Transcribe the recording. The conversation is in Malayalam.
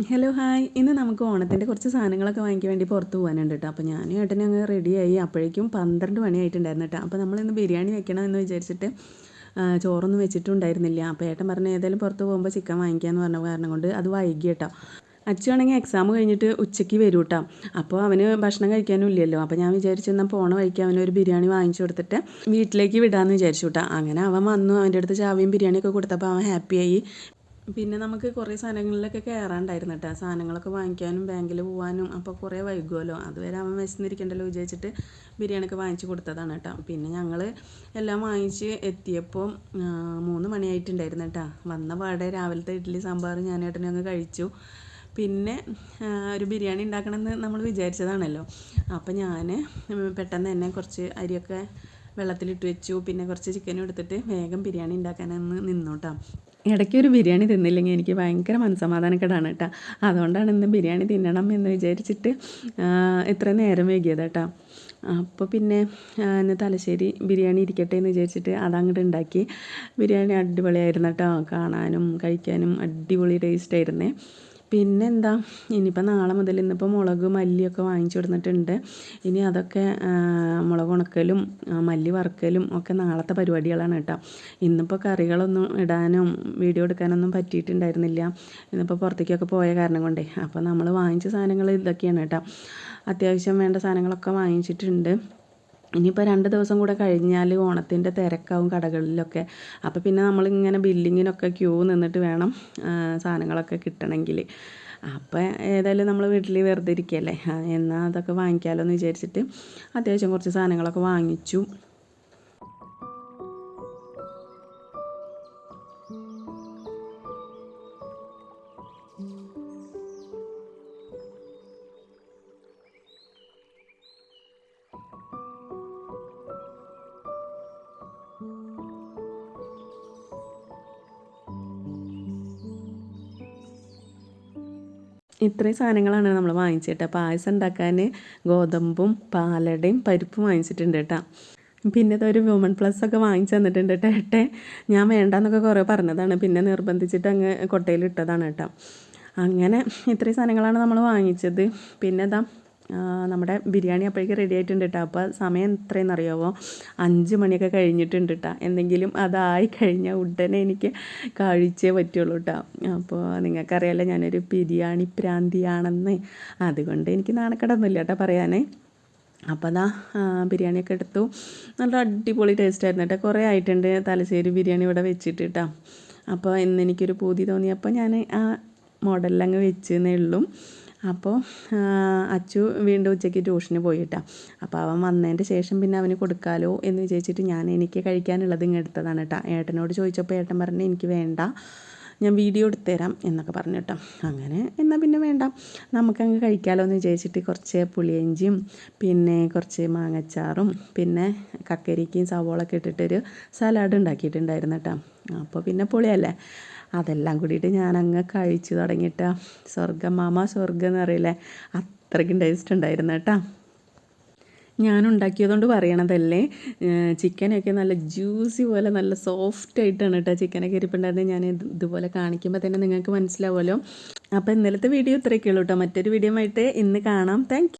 ഹലോ ഹായ് ഇന്ന് നമുക്ക് ഓണത്തിന്റെ കുറച്ച് സാധനങ്ങളൊക്കെ വാങ്ങിക്കാൻ വേണ്ടി പുറത്ത് പോകാനുണ്ട് കേട്ടോ അപ്പോൾ ഞാനും ഏട്ടനും അങ്ങ് റെഡിയായി അപ്പോഴേക്കും പന്ത്രണ്ട് മണിയായിട്ടുണ്ടായിരുന്നു കേട്ടോ അപ്പോൾ നമ്മളിന്ന് ബിരിയാണി വെക്കണം എന്ന് വിചാരിച്ചിട്ട് ചോറൊന്നും വെച്ചിട്ടുണ്ടായിരുന്നില്ല. അപ്പോൾ ഏട്ടൻ പറഞ്ഞു ഏതായാലും പുറത്ത് പോകുമ്പോൾ ചിക്കൻ വാങ്ങിക്കാമെന്ന് പറഞ്ഞ കാരണം കൊണ്ട് അത് വൈകി കേട്ടോ അച്ഛനാണെങ്കിൽ എക്സാം കഴിഞ്ഞിട്ട് ഉച്ചയ്ക്ക് വരും കേട്ടോ അപ്പോൾ അവന് ഭക്ഷണം കഴിക്കാനും ഇല്ലല്ലോ. അപ്പോൾ ഞാൻ വിചാരിച്ചു എന്നാൽ പോണ വഴിക്ക് അവന് ഒരു ബിരിയാണി വാങ്ങിച്ചു കൊടുത്തിട്ട് വീട്ടിലേക്ക് വിടാമെന്ന് വിചാരിച്ചു കേട്ടോ അങ്ങനെ അവൻ വന്നു. അവന്റെ അടുത്ത് ചാവിയും ബിരിയാണിയൊക്കെ കൊടുത്തപ്പോൾ അവൻ ഹാപ്പിയായി പിന്നെ നമുക്ക് കുറേ സാധനങ്ങളിലൊക്കെ കയറാണ്ടായിരുന്നു കേട്ടോ സാധനങ്ങളൊക്കെ വാങ്ങിക്കാനും ബാങ്കിൽ പോകാനും അപ്പോൾ കുറേ വൈകുമല്ലോ അതുവരെ അവൻ വിശന്നിരിക്കണ്ടല്ലോ വിചാരിച്ചിട്ട് ബിരിയാണിയൊക്കെ വാങ്ങിച്ചു കൊടുത്തതാണ് കേട്ടോ പിന്നെ ഞങ്ങൾ എല്ലാം വാങ്ങിച്ച് എത്തിയപ്പോൾ മൂന്ന് മണിയായിട്ടുണ്ടായിരുന്നു കേട്ടോ വന്ന പാടെ രാവിലത്തെ ഇഡ്ഡലി സാമ്പാർ ഞാനേട്ടനും അങ്ങ് കഴിച്ചു. പിന്നെ ഒരു ബിരിയാണി ഉണ്ടാക്കണമെന്ന് നമ്മൾ വിചാരിച്ചതാണല്ലോ. അപ്പോൾ ഞാൻ പെട്ടെന്ന് തന്നെ കുറച്ച് അരിയൊക്കെ വെള്ളത്തിലിട്ട് വെച്ചു. പിന്നെ കുറച്ച് ചിക്കനും എടുത്തിട്ട് വേഗം ബിരിയാണി ഉണ്ടാക്കാനെന്ന് നിന്നു കേട്ടോ ഇടയ്ക്ക് ഒരു ബിരിയാണി തിന്നില്ലെങ്കിൽ എനിക്ക് ഭയങ്കര മനസ്സമാധാനക്കേടാണ് കേട്ടോ. അതുകൊണ്ടാണ് ഇന്ന് ബിരിയാണി തിന്നണം എന്ന് വിചാരിച്ചിട്ട് ഇത്ര നേരം വൈകിയത് കേട്ടോ. അപ്പോൾ പിന്നെ എന്നെ തലശ്ശേരി ബിരിയാണി ഇരിക്കട്ടെ എന്ന് വിചാരിച്ചിട്ട് അതങ്ങോട്ട് ഉണ്ടാക്കി ബിരിയാണി അടിപൊളിയായിരുന്നു കേട്ടോ. കാണാനും കഴിക്കാനും അടിപൊളി ടേസ്റ്റ് ആയിരുന്നേ. പിന്നെന്താ? ഇനിയിപ്പോൾ നാളെ മുതൽ ഇന്നിപ്പോൾ മുളക് മല്ലിയൊക്കെ വാങ്ങിച്ചു കൊടുത്തിട്ടുണ്ട് ഇനി അതൊക്കെ മുളക് ഉണക്കലും മല്ലി വറുക്കലും ഒക്കെ നാളത്തെ പരിപാടികളാണ് കേട്ടോ. ഇന്നിപ്പോൾ കറികളൊന്നും ഇടാനും വീഡിയോ എടുക്കാനൊന്നും പറ്റിയിട്ടുണ്ടായിരുന്നില്ല. ഇന്നിപ്പോൾ പുറത്തേക്കൊക്കെ പോയ കാരണം കൊണ്ടേ. അപ്പോൾ നമ്മൾ വാങ്ങിച്ച സാധനങ്ങൾ ഇതൊക്കെയാണ് കേട്ടോ. അത്യാവശ്യം വേണ്ട സാധനങ്ങളൊക്കെ വാങ്ങിച്ചിട്ടുണ്ട്. ഇനിയിപ്പോൾ രണ്ട് ദിവസം കൂടെ കഴിഞ്ഞാൽ ഓണത്തിന്റെ തിരക്കാവും കടകളിലൊക്കെ. അപ്പോൾ പിന്നെ നമ്മളിങ്ങനെ ബില്ലിങ്ങിനൊക്കെ ക്യൂ നിന്നിട്ട് വേണം സാധനങ്ങളൊക്കെ കിട്ടണമെങ്കിൽ അപ്പോൾ ഏതായാലും നമ്മൾ വീട്ടിൽ വെറുതെ ഇരിക്കുകയല്ലേ എന്നാൽ അതൊക്കെ വാങ്ങിക്കാമല്ലോ എന്ന് വിചാരിച്ചിട്ട് അത്യാവശ്യം കുറച്ച് സാധനങ്ങളൊക്കെ വാങ്ങിച്ചു. ഇത്രയും സാധനങ്ങളാണ് നമ്മൾ വാങ്ങിച്ചിട്ട്. പായസം ഉണ്ടാക്കാൻ ഗോതമ്പും പാലടയും പരിപ്പും വാങ്ങിച്ചിട്ടുണ്ട് കേട്ടോ. പിന്നെ ഒരു വുമൺ പ്ലസ് ഒക്കെ വാങ്ങിച്ചു തന്നിട്ടുണ്ട് കേട്ടോ. ഏട്ടെ ഞാൻ വേണ്ടെന്നൊക്കെ കുറേ പറഞ്ഞതാണ്. പിന്നെ നിർബന്ധിച്ചിട്ട് അങ്ങ് കൊട്ടയിൽ ഇട്ടതാണ് കേട്ടോ. അങ്ങനെ ഇത്രയും സാധനങ്ങളാണ് നമ്മൾ വാങ്ങിച്ചത്. പിന്നെ ഇതാ നമ്മുടെ ബിരിയാണി അപ്പോഴേക്ക് റെഡി ആയിട്ടുണ്ട് കേട്ടോ അപ്പോൾ സമയം എത്രയെന്ന് അറിയാമോ അഞ്ച് മണിയൊക്കെ കഴിഞ്ഞിട്ടുണ്ട് കേട്ടോ എന്തെങ്കിലും അതായി കഴിഞ്ഞാൽ ഉടനെ എനിക്ക് കഴിച്ചേ പറ്റുള്ളൂ കേട്ടോ അപ്പോൾ നിങ്ങൾക്കറിയാലോ ഞാനൊരു ബിരിയാണി പ്രാന്തിയാണെന്ന്. അതുകൊണ്ട് എനിക്ക് നാണക്കേടൊന്നുമില്ല കേട്ടോ പറയാനേ. അപ്പോൾ അതാ ബിരിയാണിയൊക്കെ എടുത്തു. നല്ല അടിപൊളി ടേസ്റ്റ് ആയിരുന്നു കേട്ടോ കുറേ ആയിട്ടുണ്ട് തലശ്ശേരി ബിരിയാണി ഇവിടെ വെച്ചിട്ട് കേട്ടോ അപ്പോൾ ഇന്ന് എനിക്കൊരു പൂതി തോന്നിയപ്പോൾ ഞാൻ ആ മോഡലിലങ്ങ് വെച്ചെന്നേ ഉള്ളൂ. അപ്പോൾ അച്ചു വീണ്ടും ഉച്ചയ്ക്ക് ട്യൂഷന് പോയിട്ടാണ് അപ്പോൾ അവൻ വന്നതിന്റെ ശേഷം പിന്നെ അവന് കൊടുക്കാലോ എന്ന് വിചാരിച്ചിട്ട് ഞാൻ എനിക്ക് കഴിക്കാനുള്ളത് ഇങ്ങ് എടുത്തതാണ് കേട്ടോ ഏട്ടനോട് ചോദിച്ചപ്പോൾ ഏട്ടൻ പറഞ്ഞു എനിക്ക് വേണ്ട. ഞാൻ വീഡിയോ എടുത്തുതരാം എന്നൊക്കെ പറഞ്ഞു കേട്ടോ അങ്ങനെ എന്നാൽ പിന്നെ വേണ്ട. നമുക്കങ്ങ് കഴിക്കാമല്ലോ എന്ന് വിചാരിച്ചിട്ട് കുറച്ച് പുളിയഞ്ചിയും പിന്നെ കുറച്ച് മാങ്ങച്ചാറും പിന്നെ കക്കരിക്കയും സവോളൊക്കെ ഇട്ടിട്ടൊരു സലാഡ് ഉണ്ടാക്കിയിട്ടുണ്ടായിരുന്നു കേട്ടോ അപ്പോൾ പിന്നെ പുളിയല്ലേ. അതെല്ലാം കൂടിയിട്ട് ഞാനങ്ങ് കഴിച്ചു തുടങ്ങിയിട്ടാ. സ്വർഗം മാമ സ്വർഗം എന്ന് പറയില്ലേ? അത്രയ്ക്കും ടേസ്റ്റ് ഉണ്ടായിരുന്നു കേട്ടോ. ഞാൻ ഉണ്ടാക്കിയതുകൊണ്ട് പറയണതല്ലേ ചിക്കനൊക്കെ നല്ല ജ്യൂസി പോലെ നല്ല സോഫ്റ്റ് ആയിട്ടാണ് കേട്ടോ ചിക്കനൊക്കെ ഇരിപ്പുണ്ടായിരുന്നത് ഞാൻ ഇതുപോലെ കാണിക്കുമ്പോൾ തന്നെ നിങ്ങൾക്ക് മനസ്സിലാവുമല്ലോ. അപ്പോൾ ഇന്നലത്തെ വീഡിയോ ഇത്രയൊക്കെ ഉള്ളൂ കേട്ടോ. മറ്റൊരു വീഡിയോ ആയിട്ട് ഇന്ന് കാണാം. താങ്ക്